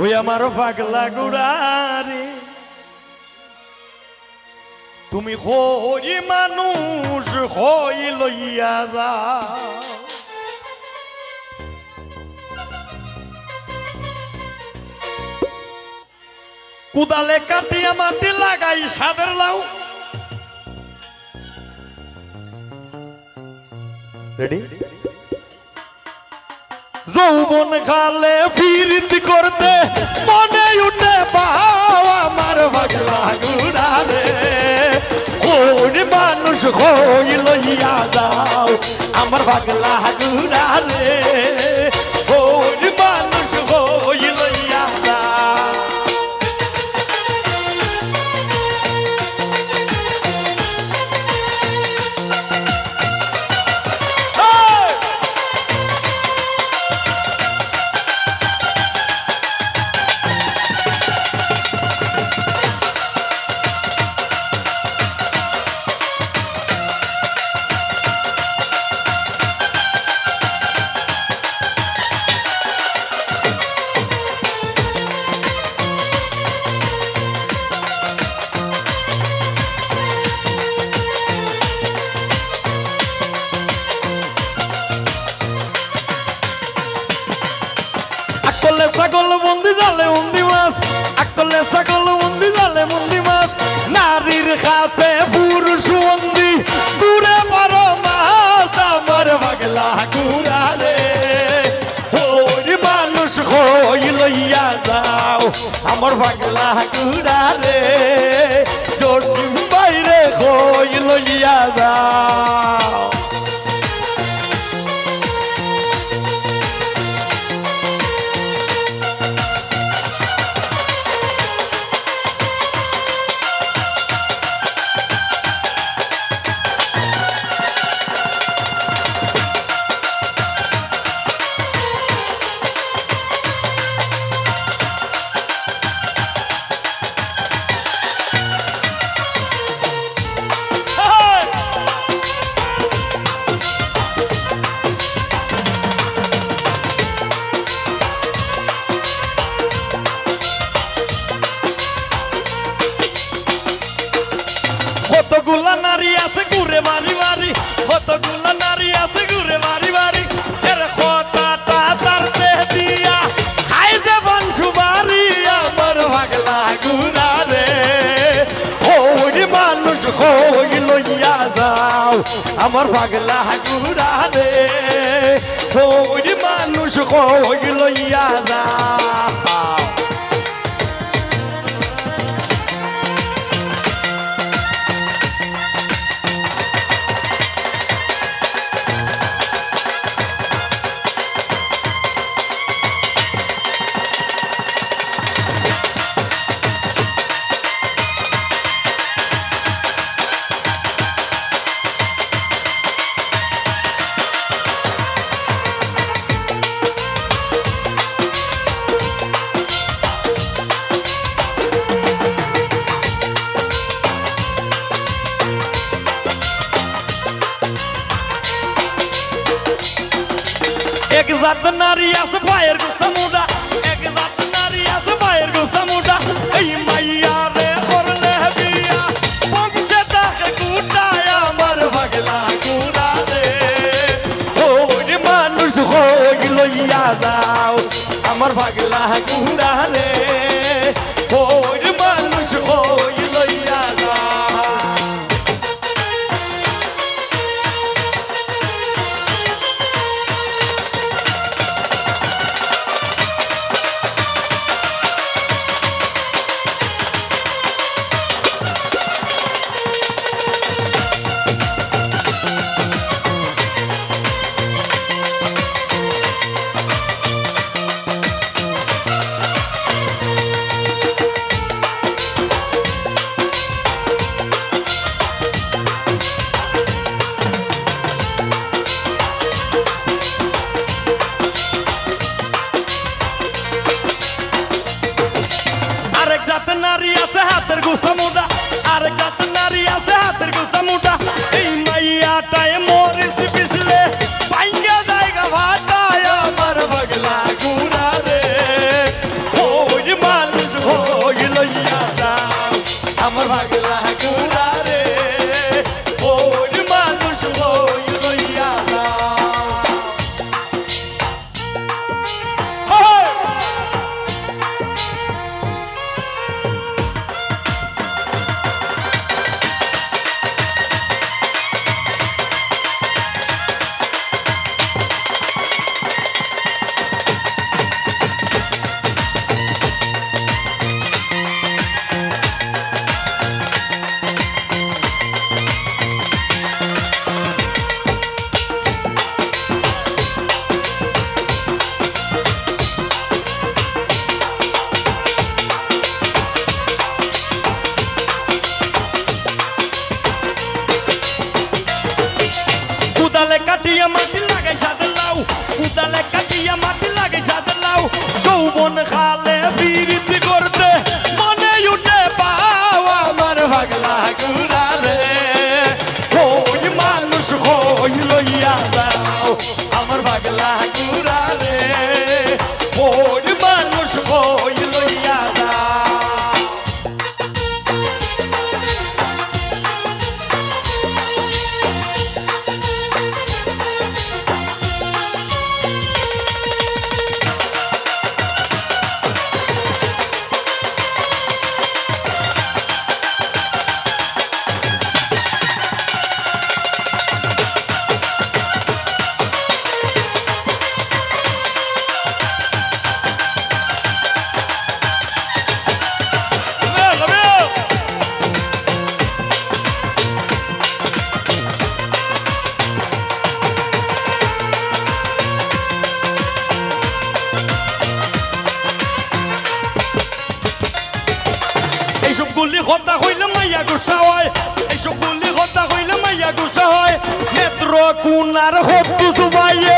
ওই আমার পাগলা গুড়ারে তুমি হই মানুষ হই লইয়া যা। কুদালে কাটিয়া মাটি লাগাই সাদের লাউ। রেডি যৌবন খালে মানুষ হইল ইয়া দাও আমার পাগলা গুড়ারে কোন জালে বন্দি মাছ, আকলে ছাগল বন্দি জালে বন্দি মাছ। নারীর কাছে পুরুষ বন্দি দূরে পারো মাছ, আমার পাগলা কুড়ারে ওই মানুষ হই লইয়া যাও, আমার পাগলা কুড়ারে জসিম বাইরে হই লইয়া যাও। আমার পাগলা হাগুরা রে ওই মানুষ হই লইয়া যাও এক জাত নারী আছে ভাইয়ের গুসা মুডা। এক জাত নারী আছে ভাইয়ের গুসা মুডা। এই মাইয়া রে করলে বিয়া। বংশে তাকে কুটায় আমার ভাগলা কুড়া রে। ওই মানুষ হই লইয়া যাও। আমার ভাগলা কুড়া রে। tal কথা কইলে মাইয়া গুসা হয়। এইসব বলি কথা কইলে মাইয়া গুসা হয়। নেত্র কুনার হতু সুবাইয়ে